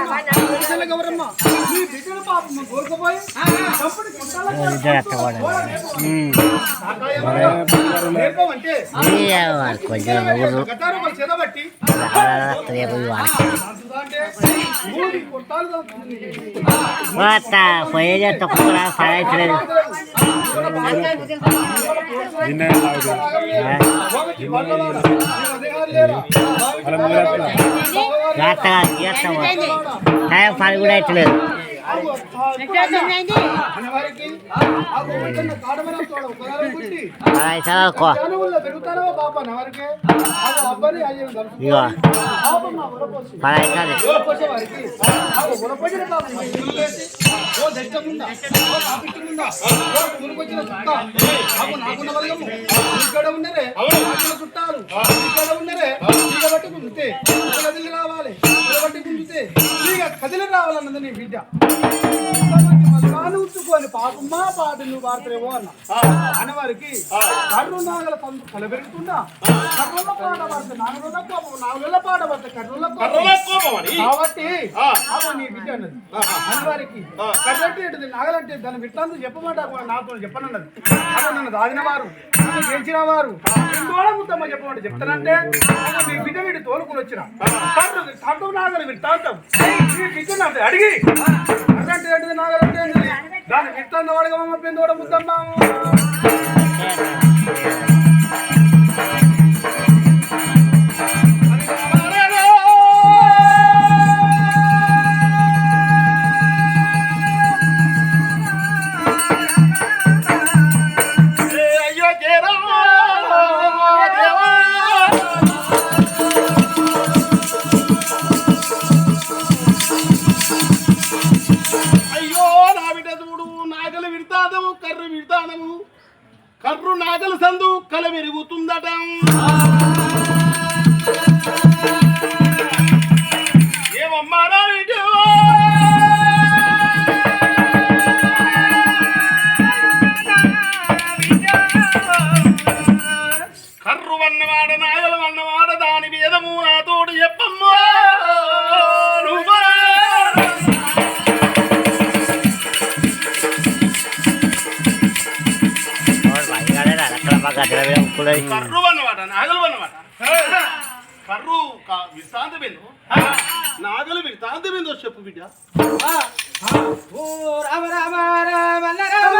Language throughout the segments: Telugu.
గౌరమ్మ నీ కొంచెం ఊరు పోయేది తక్కువ పడేయట్లేదు జాగ్రత్తగా చేస్తాము టైం కూడా అవుతలేదు ఇగో పదహైదు ఇక్కడ ఉన్నరే చుట్టాలు ఇక్కడ ఉన్నరే ఇక్కడ పట్టుకుంటే రావాలి ఇక బట్టి గుంజితే కదిలి రావాలన్నది నీ బిడ్డ ఉంచుకొని పాపమ్మా పాటు నువ్వు వార్తలేమో అన్న. అనేవారికి కర్రు నాగల పండు కలబెరుకుతున్నా కర్రుల పాట పడితే నాగరుల కోపం నాగరుల పాట పడితే కర్రుల కోపం. కాబట్టి నీ బిడ్డ అన్నది. అనేవారికి కర్రంటే ఏంటిది? నాగలంటే దాని విట్టాంతో చెప్పమాట నాతో చెప్పనన్నది. అప్పుడు నన్ను దాగిన వారు గెలిచిన వారు. ముద్దమ్మ చెప్పమంటే చెప్తానంటే నీ బిడ్డ వీడి తోలుకుని వచ్చిన. కర్రు నాగలు విట్టాంతం నీ బిడ్డ అంటే అడిగి. ఏంటిది? నాగలంటే దాని విట్టాంత వాడగమ్మ పెందోడ ముద్దమ్మ. విడతాదము కర్రు విడతాదము కర్రు నాగల సందు కల మెరుగుతుందట ఏమమ్మా కర్రు వన్నవాడ నాగలు వన్నవాడ. కర్రు వన్నవాడ నాగలు వన్నవాడ కర్రు కా- విస్తాంతమేందో నాగలు విస్తాంతమేందో చెప్పు బిడ్డ. ఓ రామ రామ రామ రామ.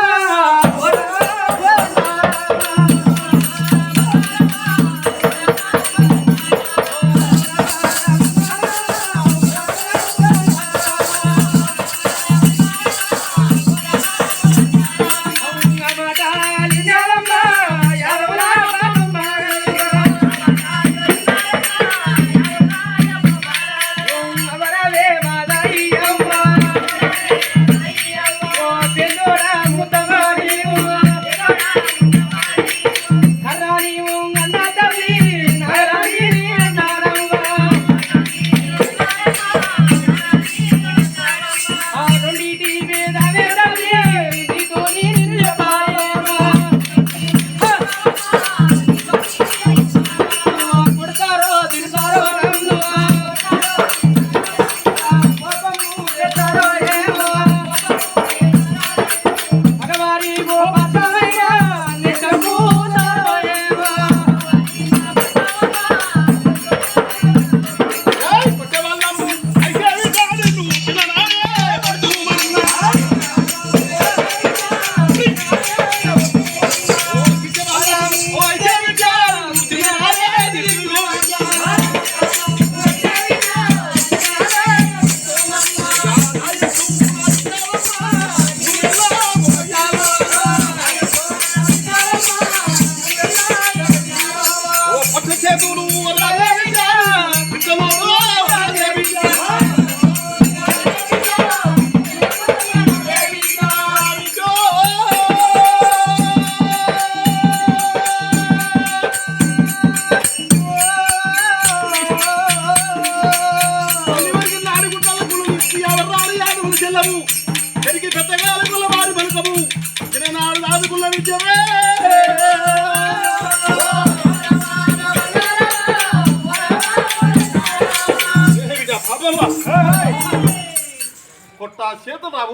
ఓ, పట్టు చేతులు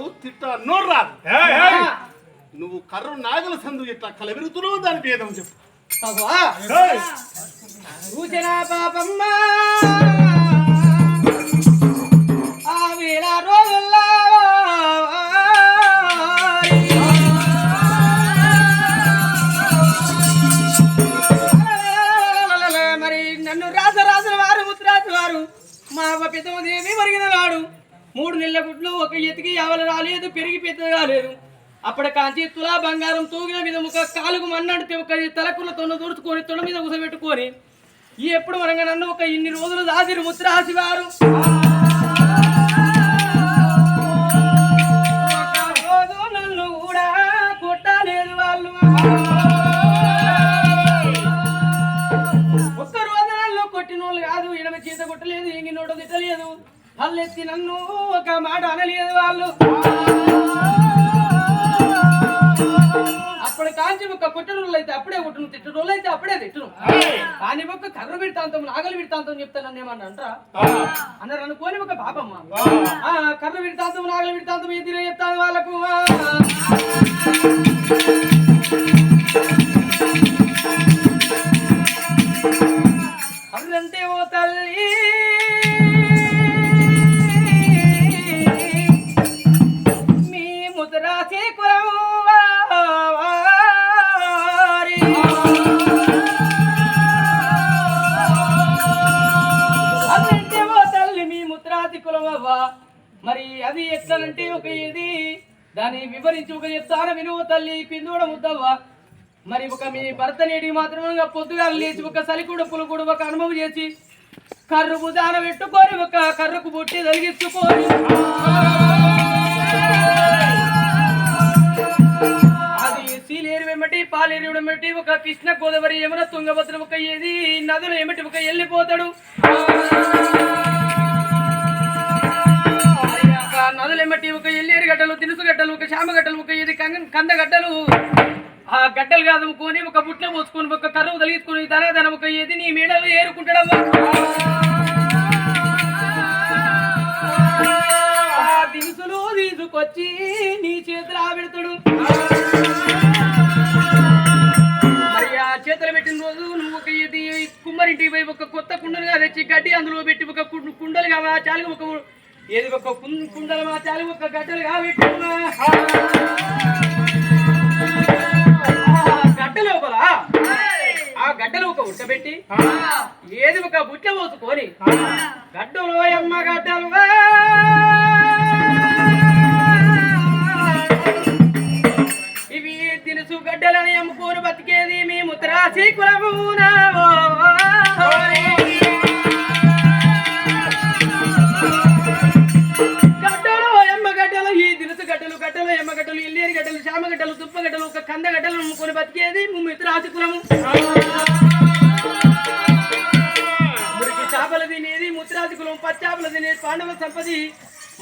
రావు తిట్ట నోరు రాదు. నువ్వు కర్రు నాగల సందు ఇట్లా కలబెరుగుతున్నావు దాని భేదం చెప్పు తగువా? ఏయ్. సూచన పాపమ్మ ఆ వేళ రోజుల్లో మరి నన్ను రాజరాజుల వారు వారు మా అవ్వ పెద్దమ్మ దేవి మరిగిన నాడు మూడు నెలల గుడ్లు ఒక ఎతికి ఎవరు రాలేదు పెరిగి పెద్దది కాలేదు అప్పటి కాంచి తులా బంగారం తూగిన మీద ఒక కాలుగు మన్నడితే ఒక తలకులతో దూర్చుకొని తొడ మీద ఉసబెట్టుకొని ఈ ఎప్పుడు మనగా నన్ను ఒక ఇన్ని రోజులు దాసిరు ముద్ర ఆసివారు నన్ను కూడా కొట్టలేదు వాళ్ళు ఒక్క రోజు నన్ను కొట్టిన వాళ్ళు కాదు ఎడమ చేత కొట్టలేదు ఇంగి నోట తిట్టలేదు. పల్లెత్తి నన్ను ఒక మాట అనలేదు వాళ్ళు. అప్పుడు కాంచి ఒక రోజులు అయితే అప్పుడే కొట్టును రోజులు అయితే అప్పుడే తిట్టును. కానీ ఒక కర్ర పెడతాంతం నాగలి పెడతాంతం చెప్తానని ఏమన్నా అంటారా అన్నారు అనుకోని ఒక పాపమ్మ కర్ర పెడతాంతం నాగలి పెడతాంతం ఎదురు చెప్తాను వాళ్ళకు. కర్రంటే ఓ తల్లి మరి అది ఎట్లనంటే ఒక ఇది. దాన్ని వివరించి ఒక చెప్తాను వినువ తల్లి పిందూడ ముద్దవ్వా. మరి ఒక మీ భర్త నేటి మాత్రం పొద్దుగా లేచి ఒక సలికుడు కూడా ఒక అనుభవం చేసి కర్రు బుధాన పెట్టుకొని ఒక కర్రకు బుట్టి తలిగించుకొని. అది సీలేరు వెంబటి పాలేరు వెంబటి ఒక కృష్ణ గోదావరి యమున తుంగభద్ర ఒక ఏది నదులు ఏమిటి ఒక వెళ్ళిపోతాడు ఒక ఒక ఎల్లేరు గడ్డలు దినుసు గడ్డలు ఒక శామ గడ్డలు ఒక ఇది కంగ- కంద గడ్డలు. ఆ గడ్డలు కాదుకొని ఒక బుట్ల పోసుకొని ఒక కర్రవు తలిగించుకొని తనదన ఒక ఏది నీ మేడలు ఏరుకుంటడం. ఆ దినుసులు తీసుకొచ్చి నీ చేతులు ఆబెడతాడు మరి చేతులు పెట్టిన రోజు నువ్వు ఒక ఇది కుమ్మరింటికి పోయి ఒక కొత్త కుండలుగా తెచ్చి గడ్డి అందులో పెట్టి ఒక కుండలుగా చాలుగా ఒక ఏది ఒక కుం- కుండలు ఒక గడ్డలు పెట్టి గడ్డ లోపల ఆ గడ్డలు ఒక ఉడకబెట్టి ఏది ఒక బుట్ట పోసుకొని గడ్డలు అమ్మ గడ్డలు ఇవి తినుసు గడ్డలని అమ్ముకోని బతికేది మీ త్రాసి కులమునా గడ్డలు ఎల్లేరు శామ గడ్డలు గడ్డలు ఒక కంద గడ్డలు అమ్ముకొని బతికేది మీ మిత్రాసి కులము మురికి చేపలు తినేది ముత్రాసి కులం పచ్చాపలు తినేది పాండవ సంపది.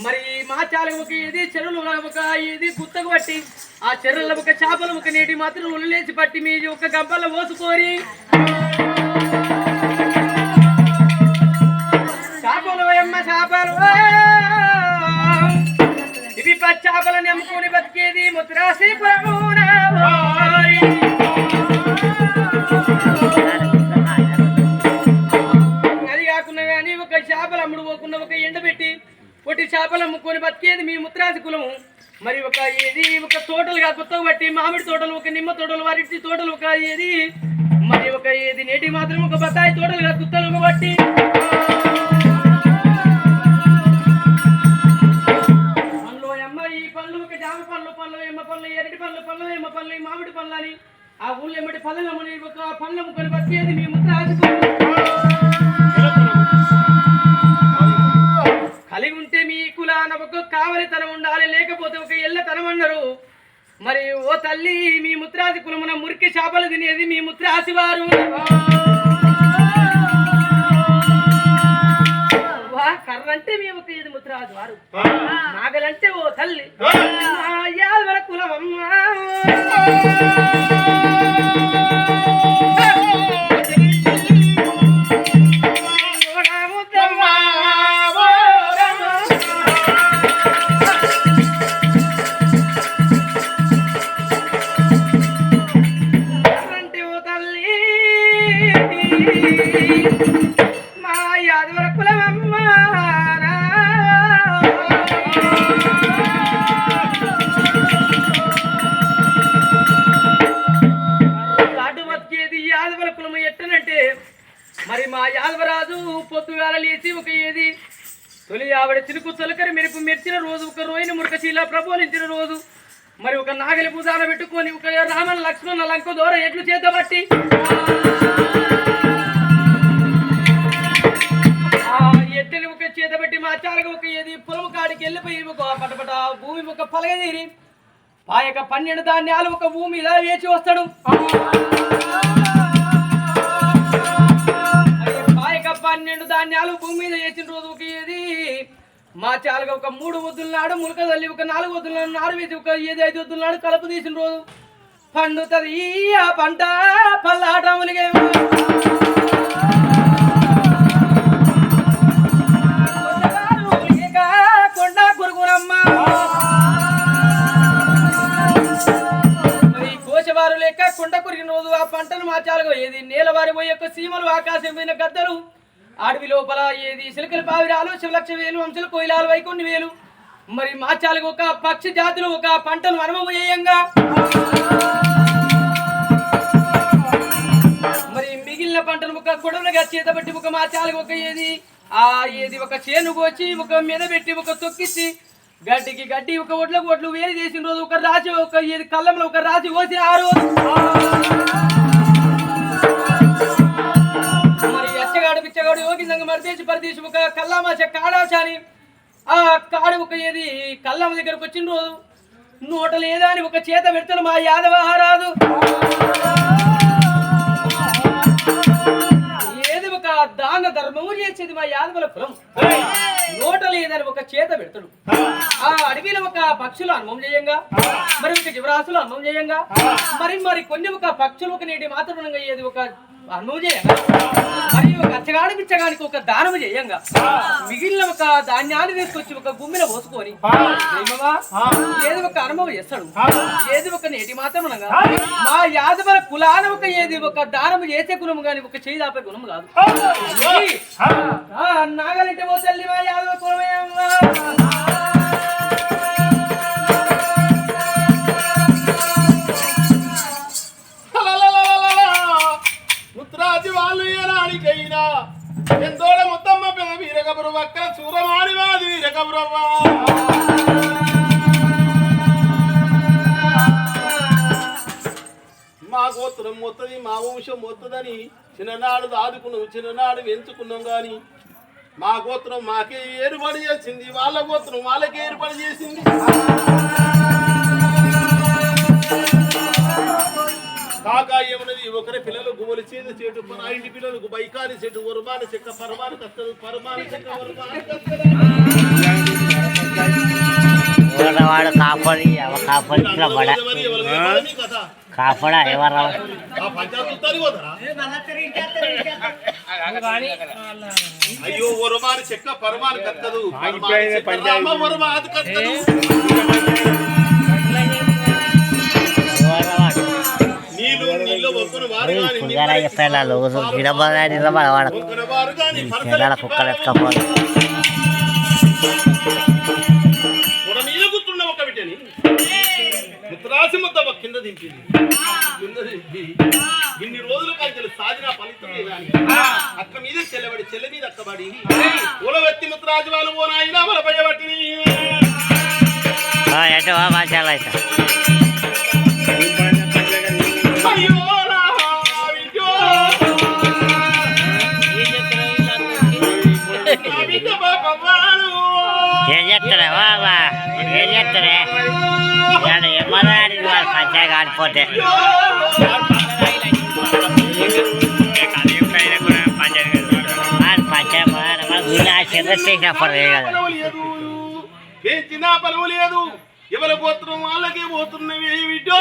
మరి మా చాల ఒక ఇది చెరువులు ఒక ఇది గుత్తకు పట్టి ఆ చెరువుల ఒక చేపలు ఒక నీటి మాత్రం ఉల్లేసి పట్టి మీ ఒక గంపల్లో పోసుకోరి చేపలు ఎమ్మ చేపలు. పచ్చాపలని అమ్ముకొని బతికేది ముత్రాసి అది కాకుండా కానీ ఒక చేపలు అమ్ముడు పోకుండా ఒక ఎండ పెట్టి ఒకటి చేపలు అమ్ముకొని బతికేది మీ ముద్రాసి కులము. మరి ఒక ఏది ఒక తోటలుగా కొత్తగా బట్టి మామిడి తోటలు ఒక నిమ్మ తోటలు వారి తోటలు ఒక ఏది. మరి ఒక ఏది నేటి మాత్రం ఒక బత్తాయి తోటలుగా కుత్తలు బట్టి. ఆ ఊళ్ళో ఎమ్మటి పళ్ళు అమ్మని ఒక అమ్ముకొని బతికేది మీ ముత్రాసి కలిగి ఉంటే మీ కులాన ఒక కావలితనం ఉండాలి లేకపోతే ఒక ఎల్లతనం అన్నారు. మరి ఓ తల్లి మీ ముత్రాసి కులమున మురికి చేపలు తినేది మీ ముత్రాసి వారు. వా, కర్రంటే మీ ఒక ఇది వారు. నాగలంటే ఓ తల్లి. యాదవర కులమమ్మ. లక్ష్మణ లంక దూరం ఎట్లు చేతబట్టి ఎట్టని ముఖ ఒక చేతబట్టి మా చాలక ఒక ఏది? పొలం కాడికి వెళ్ళిపోయి ఒక పటపట భూమి ఒక పలగదీరి ఆ యొక్క పన్నెండు ధాన్యాలు ఒక భూమి ఇలా వేచి వస్తాడు. ఆ యొక్క పన్నెండు ధాన్యాలు భూమి మీద వేసిన రోజు ఒక ఏది? మా చాలుగా ఒక మూడు వద్దులు నాడు ములక తల్లి ఒక నాలుగు వద్దులు నాడు వేసి ఒక ఏది? ఐదు వద్దుల నాడు కలుపు తీసిన రోజు. పండుతుంది ఆ పంట పల్లాట ములిగే మరి లేక కొండ కురిగిన రోజు ఆ పంటను మార్చాలిగో. ఏది నేలవారి పోయి యొక్క సీమలు ఆకాశం పోయిన గద్దలు. అడవి లోపల ఏది సిలకల పావిరాలు శివలక్ష వేలు వంశలు కోయిలాలు వైకొన్ని వేలు. మరి మార్చాలిగా ఒక పక్షి జాతులు ఒక పంటను అనుభవయంగా మిగిలిన పంటను ఒక గొడవలుగా చేతబట్టి ఒక మార్చాలి ఒక ఏది? ఆ ఏది? ఒక చేను కోచి ఒక మీద పెట్టి ఒక తొక్కిచ్చి గడ్డికి గడ్డి ఒక ఒడ్లకు ఒడ్లు వేరు చేసిన రోజు ఒక రాజు ఒక ఏది? కళ్ళంలో ఒక రాజు కోసి ఆ రోజు మరి ఎచ్చగాడు పిచ్చగాడు యోగిందంగా సంగ మరిదేసి పరిదేశి ఒక కల్లామాచ కాడాచాని ఆ కాడు ఒక ఏది? కళ్ళమ్మ దగ్గరకు వచ్చిన రోజు నోట లేదా అని ఒక చేత పెడతాను మా యాదవ రాదు ఏది ఒక దాన ధర్మము చేసేది మా యాదవుల కులం. నోట లేదని ఒక చేత పెడతాడు. ఆ అడవిలో ఒక పక్షులు అనుభవం చేయంగా మరి ఒక జీవరాశులు అనుభవం చేయంగా మరి మరి కొన్ని ఒక పక్షులు ఒక నీటి మాత్రం ఏది ఒక అనుభవం చేయంగా? ఒక అచ్చగాడి పిచ్చగానికి ఒక దానము చేయంగా. మిగిలిన ఒక ధాన్యాన్ని తీసుకొచ్చి ఒక గుమ్మిలో పోసుకొని? ఏది ఒక అనుభవం చేస్తాడు? ఏది ఒక నేటి మాత్రం మా యాదవర కులాన ఒక ఏది ఒక దానము చేసే కులము గాని ఒక చేయి దాపే గుణము కాదు. ఆ, నాగలింటి పో తల్లి మా యాదవ కులమేమ్మా. వాళ్ళు ఏనాడికైనా ఎంతోడ మొత్తమ్మ పెద వీరకబురు అక్కడ సూరమాడి వాది మా గోత్రం మొత్తది మా వంశం మొత్తదని చిన్ననాడు దాదుకున్నాం చిన్ననాడు ఎంచుకున్నాం కానీ మా గోత్రం మాకే ఏర్పాటు చేసింది వాళ్ళ గోత్రం వాళ్ళకే ఏర్పాటు చేసింది. కాకా ఏమన్నది ఒకరి పిల్లలు గుమ్మలి చేత చెట్టు మన ఇంటి పిల్లలకు బైకాని చెట్టు వరుమాన చెక్క పరమాన కత్తలు పరమాన చెక్క వరుమాన వాడు కాపడి పడ ఎవరు పంచాయతీ ఉత్తరి పోతారా? అయ్యో వరుమాన చెక్క పరమాన కత్తదు పరమాన పులిగారా చెప్పాను రోజు గిడబడా నిలబడ వాడు ఒక్కరు వారు గాని పిల్లల కుక్కలు బిడ్డని. ముత్తరాసి ముద్ద కింద దింపింది. కింద దింపి ఇన్ని రోజుల కంచెలు సాధిన ఫలితం అక్క మీద చెల్లబడి చెల్ల మీద అక్కబడి. ఉలవెత్తి ముత్తరాజు వాళ్ళు ఓ నాయన మన ఎటు అయితే. చెప్తారే బాబా ఏం పంచాయ కాడిపోతే పంచాయ కదా? లేదు చిన్న పలువు లేదు. ఎవరి గోత్రం వాళ్ళకే పోతున్నవి విటో.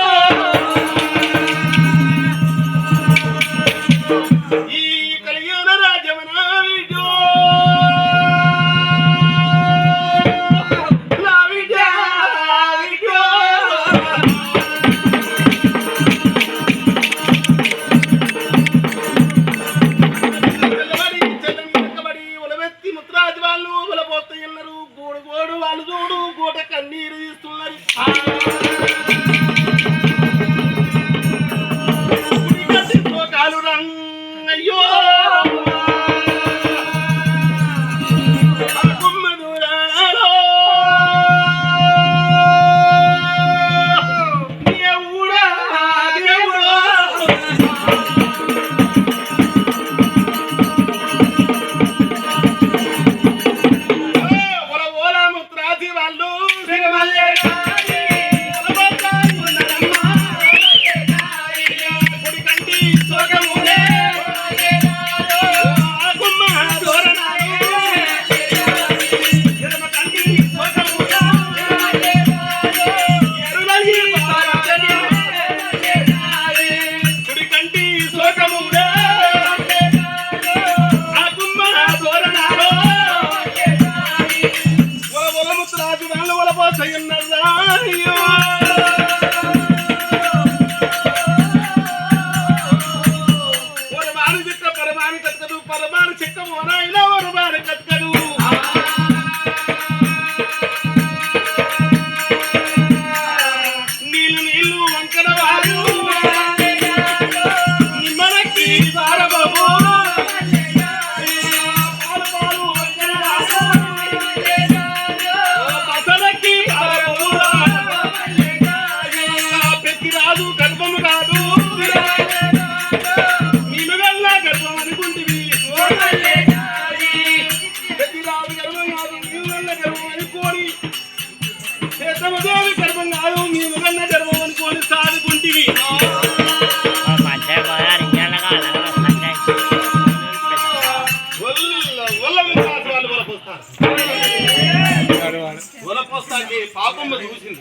పాపమ్మ చూసింది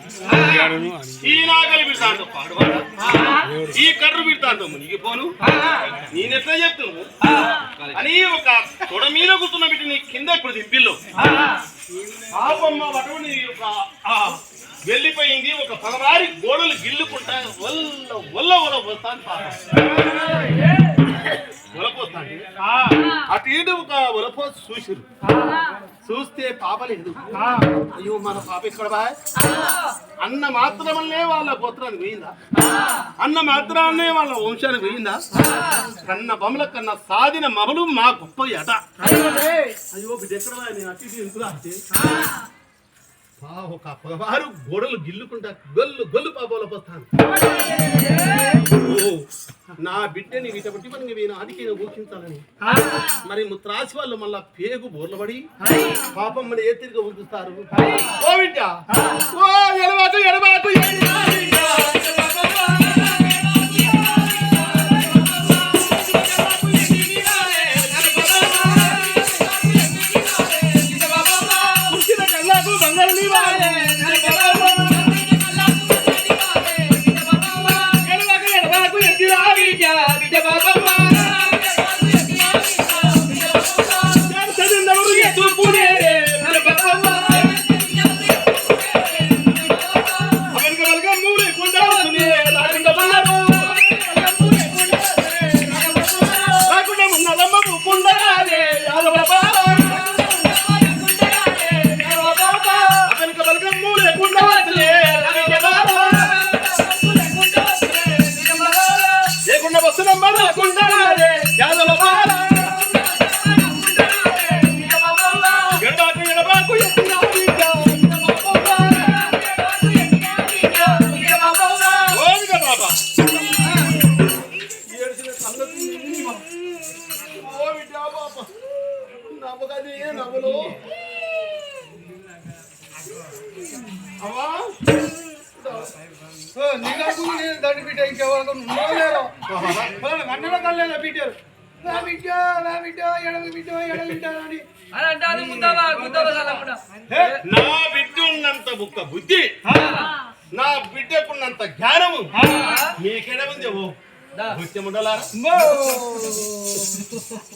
ఈ నాగలి బిడతాంతో పాడువాడా ఈ కర్రు బిడతాంతో మునిగిపోను నేనెట్లా చెప్తున్నాను అని ఒక తొడ మీద కూర్చున్న బిడ్డ నీ కింద ఇప్పుడు దింపిల్లో పాపమ్మ వటుని ఒక ఆ, వెళ్ళిపోయింది ఒక పగవారి గోడలు గిల్లుకుంటా వల్ల వల్ల వల్ల వస్తాను పాపం వలపోస్తాను అటు ఇటు ఒక వలపో చూసిరు. చూస్తే పాప లేదు అయ్యో మన పాప ఇక్కడ బాయ్ అన్న మాత్రమల్లే వాళ్ళ గోత్రానికి పోయిందా? అన్న మాత్రాన్నే వాళ్ళ వంశానికి పోయిందా? కన్న బొమ్మల కన్నా సాధిన మమలు మా గొప్ప ఎట అయ్యో ఎక్కడ? నేను ఇటు ఎందుకు అంటే ఒక పగవారు గోడలు గిల్లుకుంటా గొల్లు గొల్లు పాపాల పోస్తాను ఓ, నా బిడ్డని వీటబట్టి మనకి వీణ ఆడికి ఊహించాలని మరి ముత్రాసి వాళ్ళు మళ్ళా పేగు బోర్లబడి పాపం మరి ఏ తిరిగి ఊపిస్తారు ఓ బిడ్డ. ఓ ఎడబాటు ఎడబాటు బంగారు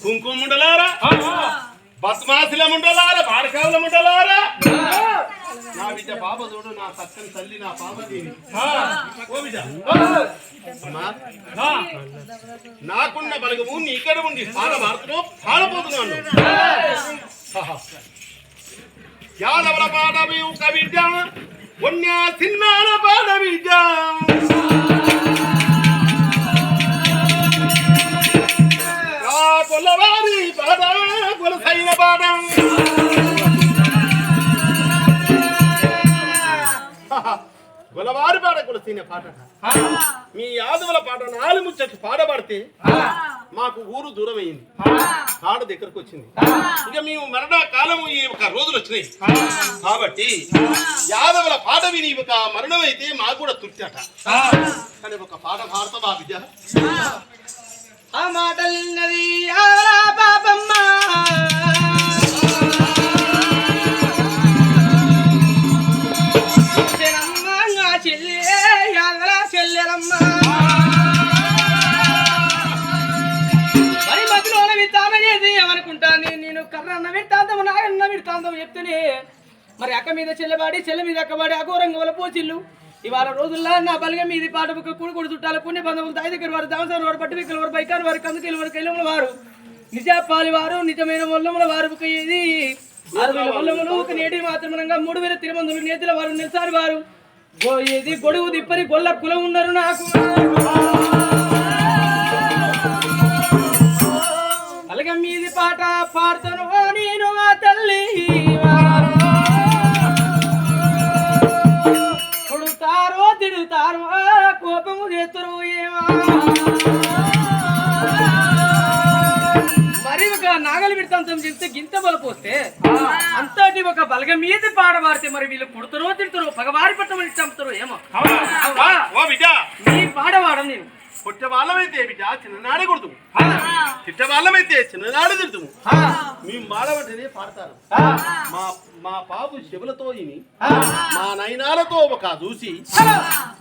కుంకుముండలారా నా! బిడ్డ పాప చూడు నా తల్లి నా పాప నాకున్న బలగము నీకడ ఉండి పాల భారతలో పాడపోతున్నాను యాదవల పాడవి ఒక బిడ్డ పాడ బిడ్డ కొల్లవారి పాడ కొలసైన గొలవారి పాట కొలసైన పాట. మీ యాదవుల పాట నాలుగు ముచ్చట్లు పాడబడితే మాకు ఊరు దూరం అయింది పాట దగ్గరకు వచ్చింది. ఇక మేము మరణ కాలము ఈ ఒక రోజులు వచ్చినాయి. కాబట్టి యాదవుల పాట విని ఒక మరణం అయితే మాకు కూడా అట. కానీ ఒక పాట పాడతావా బిడ్డ ఆ మాటలున్నది ఆరా బాబమ్మ చెల్లమ్మ, నా చెల్లె యాదల చెల్లెలమ్మ. మరి మధ్యలోన విత్తానం చేసి ఏమనుకుంటాను నేను కర్రన్న విడతాంతం నాయన్న విడతాంతం చెప్తేనే. మరి అక్క మీద చెల్లెబాడి చెల్లె మీద అక్కబాడి అఘోరంగా వల్ల పోచిల్లు. ఇవాళ రోజుల్లో నా బలిగా మీది పాట ఒక కూడి కొడు చుట్టాల పుణ్య బంధువులు తాయి దగ్గర వారు దామసారు వారు పట్టు పిక్కల వారు బైకారు వారు కందుకీలు వారు కైలముల వారు. నిజాపాలి వారు నిజమైన మొల్లముల వారు ఒక ఇది ఆరు మొల్లములు ఒక నేటి మాత్రమనంగా మూడు వేల తిరుమందులు నేతల వారు నిలిచారు వారు. గొడుగు దిప్పని గొల్ల కులం ఉన్నారు నాకు. విడతాంతం చెప్తే గింత బలపోస్తే అంతటి ఒక బలగ మీద పాడబారితే మరి వీళ్ళు కొడుతారో తిడుతారో పగవారి పట్టమని చంపుతారో ఏమో. నీ పాడవాడం నేను. కొట్టే వాళ్ళమైతే బిడ్డ చిన్ననాడే కొడుతుము తిట్టే వాళ్ళమైతే చిన్ననాడే తిడుతుము మేము పాడతారు. మా మా బాబు శివులతో ఇని మా నయనాలతో ఒక చూసి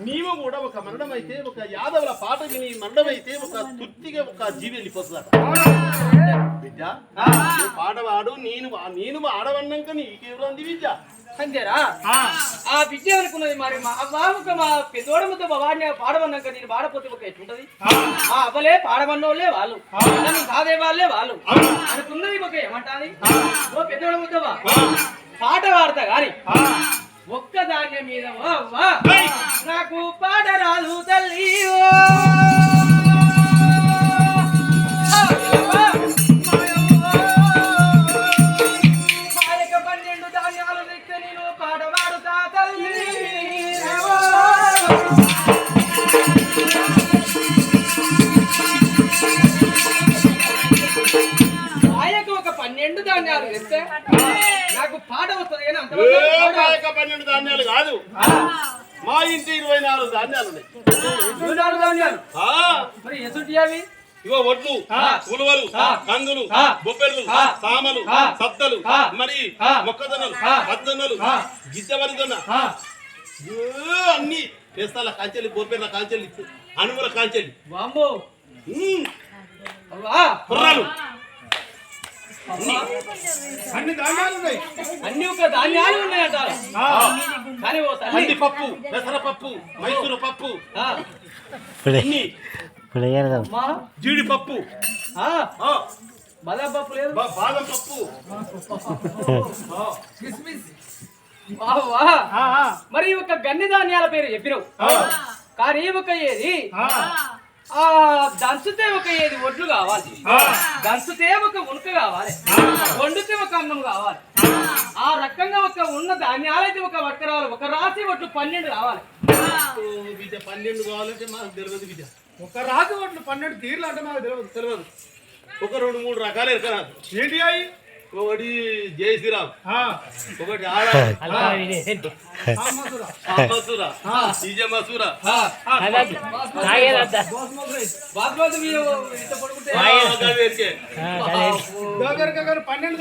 నీవు కూడా ఒక మరణమైతే ఒక యాదవుల పాట విని మరణమైతే ఒక తృప్తిగా ఒక జీవి వెళ్ళిపోతుందట. బిడ్డ. నువ్వు పాడవాడు నేను నేను ఆడవన్నాక నీకెవరు అంది విద్య అంతేరా ఆ. విద్య అనుకున్నది మరి? మా అవ్వక మా పెద్దోడముతో మా వాడిని పాడమన్నాక నేను పాడపోతే ఒక ఎట్లుంటది? ఆ. అవ్వలే పాడమన్నోళ్ళే వాళ్ళు. నన్ను కాదే వాళ్ళే వాళ్ళు. అనుకున్నది ఒక ఏమంటాది? ఓ పెద్దోడముద్దవా పాట పాడతా గాని. ఒక్క ధాన్యం మీద అవ్వా. నాకు పాట రాదు తల్లి పన్నెండు ధాన్యాలు తెస్తే? నాకు పాట వస్తుంది కానీ పన్నెండు ధాన్యాలు కాదు. మా ఇంటి ఇరవై నాలుగు ధాన్యాలు ఉన్నాయి. ఇరవై నాలుగు ధాన్యాలు? మరి ఎసుంటి అవి? ఇగో ఒడ్లు ఉలువలు కందులు బొబ్బెర్లు సామలు సద్దలు మరి మొక్కజొన్నలు పద్దొన్నలు గిద్దవరిదొన్న అన్ని చేస్తాల కాంచెలి బొబ్బెర్ల కాంచెలి అనుముల కాంచెలి వామ్మో. ఉమ్, అవ్వా కుర్రాలు. అన్ని. ధాన్యాలు ఉన్నాయి. అన్ని ఒక ధాన్యాలు ఉన్నాయట కానీ ఓ తల్లి. కందిపప్పు పెసరపప్పు మైసూరు పప్పు. జీడిపప్పు. ఆ, ఆ, బాదం పప్పు లేదు. బాదం పప్పు. మరి ఒక గన్ని ధాన్యాల పేరు చెప్పినావు. కానీ ఒక ఏది? ఆ దంచుతే ఒక ఏది ఒడ్లు కావాలి. దంచుతే ఒక ఉణక కావాలి. వండితే ఒక అన్నం కావాలి. ఆ. రకంగా ఒక ఉన్న ధాన్యాలైతే ఒక వక్క రావాలి ఒక రాసి ఒట్లు పన్నెండు కావాలి. బిడ్డ పన్నెండు కావాలంటే మాకు తెలియదు బిడ్డ ఒక రాజు ఒట్లు పన్నెండు తీర్లు అంటే మాకు తెలియదు తెలియదు. ఒక రెండు మూడు రకాలు ఎరకనా ఏంటి అయి? ఒకటి జై శ్రీరామ్ ఆ, ఒకటి ఆడ ఆ మసూర. మసూర ఈజ మసూర బాస్మతి బియ్యం ఇంత పడుకుంటే దగ్గర దగ్గర పన్నెండు